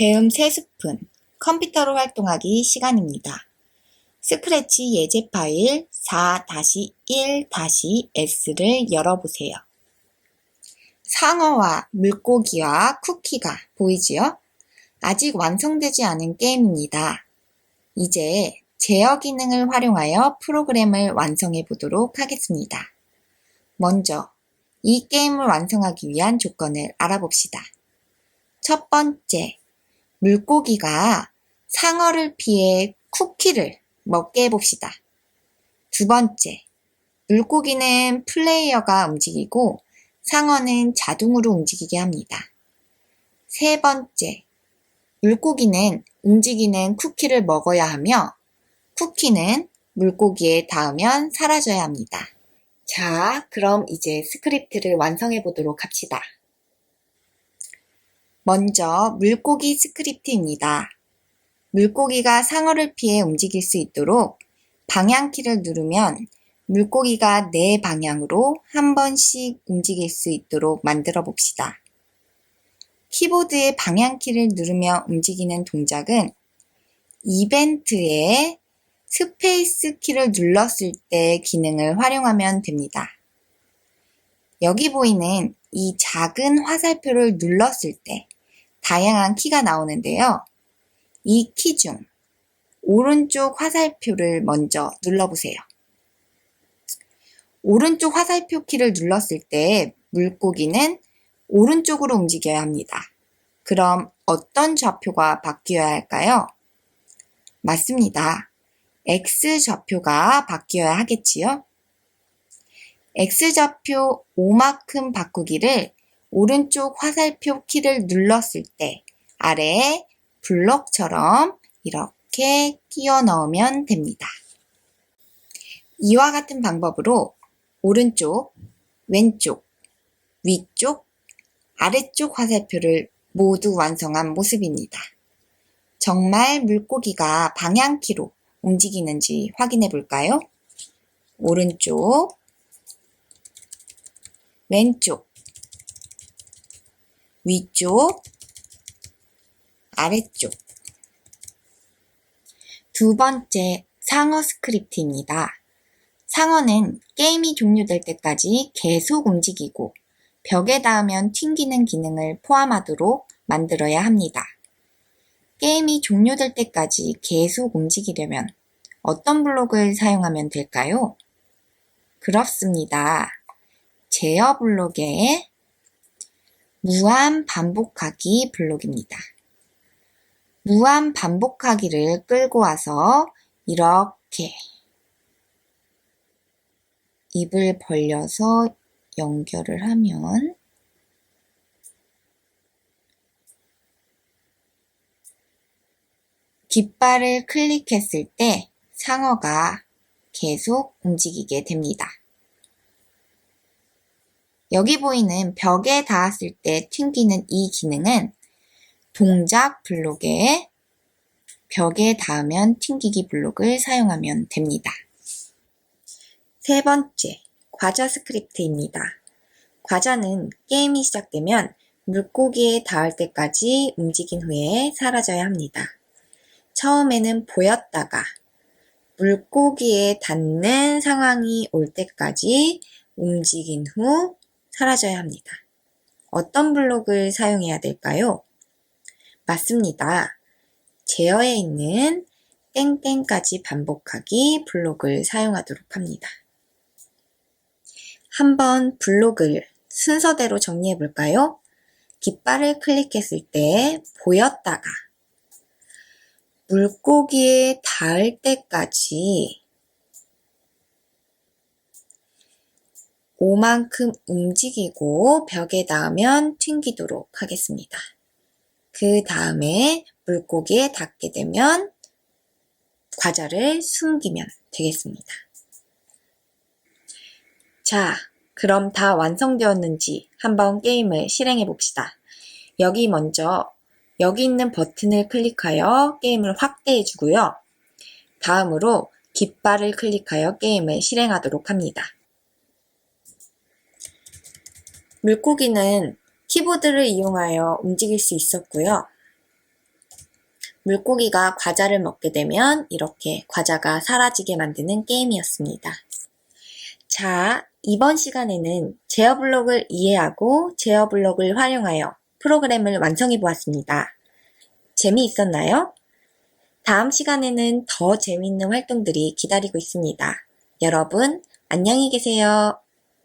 배움 3스푼, 컴퓨터로 활동하기 시간입니다. 스크래치 예제 파일 4-1-s를 열어보세요. 상어와 물고기와 쿠키가 보이지요? 아직 완성되지 않은 게임입니다. 이제 제어 기능을 활용하여 프로그램을 완성해 보도록 하겠습니다. 먼저 이 게임을 완성하기 위한 조건을 알아봅시다. 첫 번째, 물고기가 상어를 피해 쿠키를 먹게 해봅시다. 두 번째, 물고기는 플레이어가 움직이고 상어는 자동으로 움직이게 합니다. 세 번째, 물고기는 움직이는 쿠키를 먹어야 하며 쿠키는 물고기에 닿으면 사라져야 합니다. 자, 그럼 이제 스크립트를 완성해 보도록 합시다. 먼저 물고기 스크립트입니다. 물고기가 상어를 피해 움직일 수 있도록 방향키를 누르면 물고기가 네 방향으로 한 번씩 움직일 수 있도록 만들어 봅시다. 키보드의 방향키를 누르며 움직이는 동작은 이벤트에 스페이스 키를 눌렀을 때 기능을 활용하면 됩니다. 여기 보이는 이 작은 화살표를 눌렀을 때 다양한 키가 나오는데요. 이 키 중 오른쪽 화살표를 먼저 눌러보세요. 오른쪽 화살표 키를 눌렀을 때 물고기는 오른쪽으로 움직여야 합니다. 그럼 어떤 좌표가 바뀌어야 할까요? 맞습니다. X 좌표가 바뀌어야 하겠지요? X 좌표 5만큼 바꾸기를 오른쪽 화살표 키를 눌렀을 때 아래에 블럭처럼 이렇게 끼워 넣으면 됩니다. 이와 같은 방법으로 오른쪽, 왼쪽, 위쪽, 아래쪽 화살표를 모두 완성한 모습입니다. 정말 물고기가 방향키로 움직이는지 확인해 볼까요? 오른쪽, 왼쪽, 위쪽, 아래쪽. 두 번째, 상어 스크립트입니다. 상어는 게임이 종료될 때까지 계속 움직이고 벽에 닿으면 튕기는 기능을 포함하도록 만들어야 합니다. 게임이 종료될 때까지 계속 움직이려면 어떤 블록을 사용하면 될까요? 그렇습니다. 제어 블록의 무한 반복하기 블록입니다. 무한 반복하기를 끌고 와서 이렇게 입을 벌려서 연결을 하면 깃발을 클릭했을 때 상어가 계속 움직이게 됩니다. 여기 보이는 벽에 닿았을 때 튕기는 이 기능은 동작 블록에 벽에 닿으면 튕기기 블록을 사용하면 됩니다. 세 번째, 과자 스크립트입니다. 과자는 게임이 시작되면 물고기에 닿을 때까지 움직인 후에 사라져야 합니다. 처음에는 보였다가 물고기에 닿는 상황이 올 때까지 움직인 후 사라져야 합니다. 어떤 블록을 사용해야 될까요? 맞습니다. 제어에 있는 땡땡까지 반복하기 블록을 사용하도록 합니다. 한번 블록을 순서대로 정리해 볼까요? 깃발을 클릭했을 때 보였다가 물고기에 닿을 때까지 5만큼 움직이고 벽에 닿으면 튕기도록 하겠습니다. 그 다음에 물고기에 닿게 되면 과자를 숨기면 되겠습니다. 자, 그럼 다 완성되었는지 한번 게임을 실행해 봅시다. 여기 먼저 여기 있는 버튼을 클릭하여 게임을 확대해 주고요. 다음으로 깃발을 클릭하여 게임을 실행하도록 합니다. 물고기는 키보드를 이용하여 움직일 수 있었고요. 물고기가 과자를 먹게 되면 이렇게 과자가 사라지게 만드는 게임이었습니다. 자, 이번 시간에는 제어 블록을 이해하고 제어 블록을 활용하여 프로그램을 완성해 보았습니다. 재미있었나요? 다음 시간에는 더 재미있는 활동들이 기다리고 있습니다. 여러분, 안녕히 계세요.